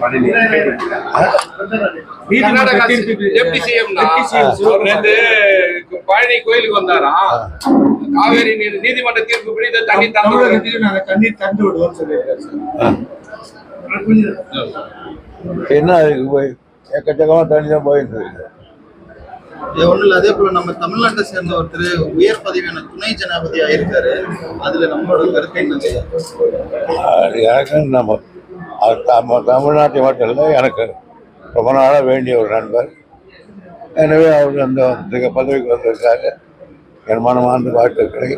பழனி தீர்ப்பு கோயிலுக்கு வந்தாராம் காவேரி நீ- நீதிமன்ற தீர்ப்புப்படி இந்த தண்ணி நாங்கள் தண்ணீர் தந்து விடுவோம்னு சொல்லியிருக்காரு சார். என்ன அதுக்கு போய் எக்கச்சக்கமாக தண்ணி தான் இருக்கு ஒன்றும் இல்லை அதே போல நம்ம தமிழ்நாட்டை சேர்ந்த ஒருத்தர் உயர் பதவியான துணை ஜனாதிபதி ஆயிருக்காரு அதுல நம்மளோட கருத்து எனக்கு நம்ம அது தம தமிழ்நாட்டை மட்டும் இல்லை எனக்கு ரொம்ப நாளாக வேண்டிய ஒரு நண்பர். எனவே அவர் அந்த பதவிக்கு வந்திருக்காங்க என் மனமார்ந்த வாழ்த்துக்களை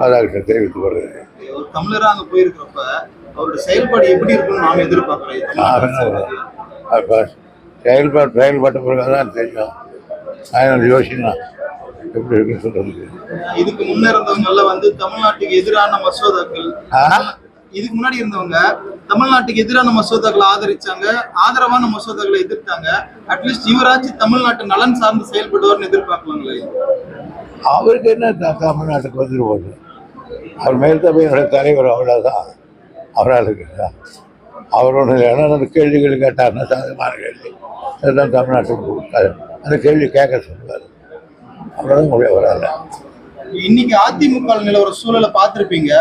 ராதாகிருஷ்ணன் தெரிவித்துக் கொள்கிறேன். ஒரு தமிழரா அங்க போயிருக்கிறப்ப அவரோட செயல்பாடு எப்படி இருக்கும்னு நாம செயல்பாடு செயல்பட்ட பிறகு தான் தெரியும். நான் யோசினா எப்படி இருக்குன்னு சொல்றதுக்கு இதுக்கு முன்ன இருந்தவங்க எல்லாம் வந்து தமிழ்நாட்டுக்கு எதிரான மசோதாக்கள்? இதுக்கு முன்னாடி இருந்தவங்க தமிழ்நாட்டுக்கு எதிரான மசோதாக்களை ஆதரிச்சாங்க ஆதரவான மசோதாக்களை எதிர்த்தாங்க. அட்லீஸ்ட் இவராச்சும் தமிழ்நாட்டு நலன் சார்ந்து செயல்படுவார்னு எதிர்பார்க்கலாங்களே. அவருக்கு என்ன தமிழ்நாட்டுக்கு வந்துட்டு போகுது அவர் மேல்தமையினுடைய தலைவர் அவ்வளோதான் அவரால் இருக்குதா? அவர் ஒன்று இல்லைன்னா அந்த கேள்விகள் கேட்டார்னா சாதகமான கேள்வி. அதுதான் தமிழ்நாட்டுக்கு கொடுத்தாரு. அந்த கேள்வி கேட்க சொல்லுவார். அவ்வளோதான் முடியும் அவரால் இன்னைக்கு அதிமுக நிலவர சூழலை பார்த்திருப்பீங்க.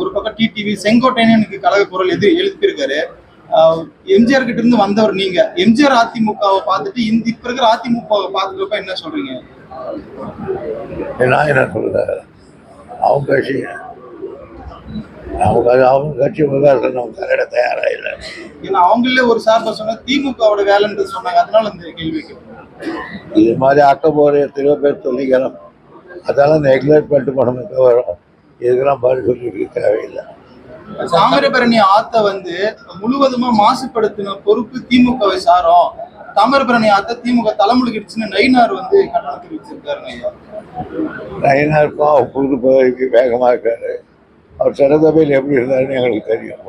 ஒரு பக்கம் டிடிவி செங்கோட்டையனுக்கு கழக குரல் எது எழுப்பியிருக்காரு. எம்ஜிஆர் கிட்ட இருந்து வந்தவர் நீங்க. எம்ஜிஆர் அதிமுகவை பார்த்துட்டு இந்த இப்ப இருக்கிற அதிமுகவை பார்த்துக்கப்ப என்ன சொல்றீங்க? நான் என்ன சொல்கிறேன் அவங்க கட்சி அவங்க அவங்க கட்சி விவகாரத்தில் நம்ம தலையிட தயாராக இல்லை. ஏன்னா அவங்களே ஒரு சார்பா சொன்னா திமுகவோட வேலைன்றது சொன்னாங்க. அதனால இந்த கேள்வி கேட்கிறேன். இது மாதிரி ஆக்க போகிற எத்தனையோ பேர் சொல்லிக்கிறோம். அதெல்லாம் நெக்லெக்ட் பண்ணிட்டு போனோமே தவிர இதுக்கெல்லாம் பதில் சொல்லிட்டு தேவையில்லை. தாமிரபரணி ஆத்த வந்து முழுவதுமா மாசுபடுத்தின பொறுப்பு திமுகவை சாரும். தாமிரபரணி ஆத்த திமுக தலைமுழுகிடுச்சுன்னு நயினார் வந்து கண்டனம் தெரிவிச்சிருக்காருங்க ஐயா. நயினார் பாவம் புது பதவிக்கு வேகமாக இருக்காரு. அவர் சட்டசபையில் எப்படி இருந்தாருன்னு எங்களுக்கு தெரியும்.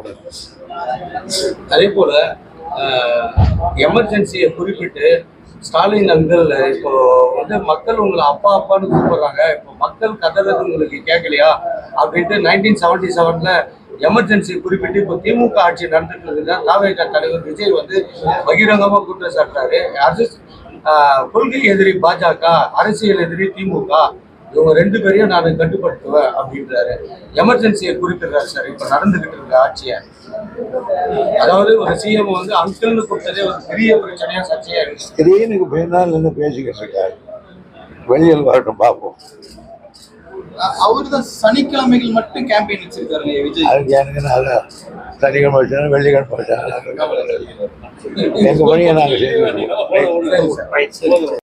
அதே போல எமர்ஜென்சியை குறிப்பிட்டு ஸ்டாலின் அங்கிள் இப்போ வந்து மக்கள் உங்களை அப்பா அப்பான்னு கூப்பிடுறாங்க. இப்போ மக்கள் கதறது உங்களுக்கு கேட்கலையா? அப்படின்ட்டு நைன்டீன் செவன்டி செவன்ல எமர்ஜென்சி குறிப்பிட்டு இப்போ திமுக ஆட்சி நடந்துட்டு இருக்குன்னா தாவேக தலைவர் விஜய் வந்து பகிரங்கமாக குற்றம் சாட்டாரு அரசு கொள்கை எதிரி பாஜக அரசியல் எதிரி திமுக இவங்க ரெண்டு பேரையும் நான் கட்டுப்படுத்துவேன் அப்படின்றாரு. எமர்ஜென்சியை குறிப்பிடுறாரு சார் இப்போ நடந்துகிட்டு இருக்க ஆட்சியை. அதாவது ஒரு சிஎம் வந்து அங்கிள்னு கொடுத்ததே ஒரு பெரிய பிரச்சனையா சர்ச்சையா இருக்கு. திடீர்னு நின்று பேசிக்கிட்டு இருக்காரு. வெளியில் வரட்டும் பார்ப்போம். அவரு தான் சனிக்கிழமைகள் மட்டும் கேம்பெயின் வச்சிருக்காருங்க விஜய்? அதுக்கு எனக்கு நல்ல சனிக்கிழமை வச்சாலும் வெள்ளிக்கிழமை வச்சாலும் பணியை நாங்கள் சார்.